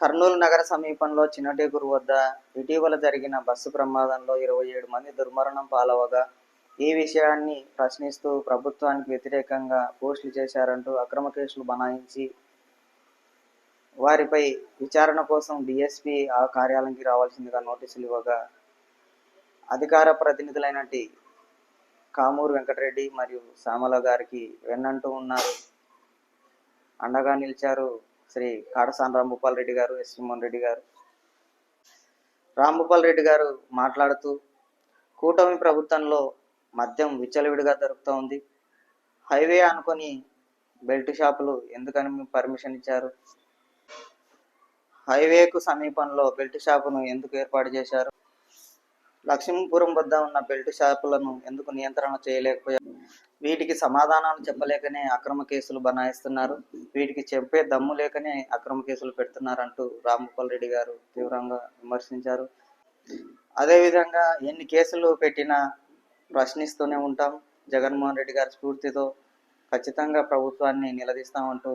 కర్నూలు నగర సమీపంలో చిన్నటేకూరు వద్ద ఇటీవల జరిగిన బస్సు ప్రమాదంలో ఇరవై ఏడు మంది దుర్మరణం పాలవగా ఈ విషయాన్ని ప్రశ్నిస్తూ ప్రభుత్వానికి వ్యతిరేకంగా పోస్టులు చేశారంటూ అక్రమ కేసులు బనాయించి వారిపై విచారణ కోసం డిఎస్పి ఆ కార్యాలయానికి రావాల్సిందిగా నోటీసులు ఇవ్వగా అధికార ప్రతినిధులైనటి కామూరు వెంకటరెడ్డి మరియు శ్యామల గారికి వెన్నంటూ ఉన్నారు. అండగా నిలిచారు శ్రీ కాడసాని రాంభూపాల్ రెడ్డి గారు ఎస్ మోహన్ రెడ్డి గారు. రాంభూపాల్ రెడ్డి గారు మాట్లాడుతూ కూటమి ప్రభుత్వంలో మద్యం విచ్చలవిడిగా దొరుకుతూ ఉంది. హైవే అనుకొని బెల్ట్ షాపులు ఎందుకని మీకు పర్మిషన్ ఇచ్చారు? హైవేకు సమీపంలో బెల్ట్ షాపును ఎందుకు ఏర్పాటు చేశారు? లక్ష్మీపురం వద్ద ఉన్న బెల్ట్ షాపులను ఎందుకు నియంత్రణ చేయలేకపోయారు? వీటికి సమాధానాలు చెప్పలేకనే అక్రమ కేసులు బనాయిస్తున్నారు. వీటికి చెప్పే దమ్ము లేకనే అక్రమ కేసులు పెడుతున్నారంటూ రామ్మోహన్ రెడ్డి గారు తీవ్రంగా విమర్శించారు. అదేవిధంగా ఎన్ని కేసులు పెట్టినా ప్రశ్నిస్తూనే ఉంటాం. జగన్మోహన్ రెడ్డి గారి స్ఫూర్తితో ఖచ్చితంగా ప్రభుత్వాన్ని నిలదీస్తామంటూ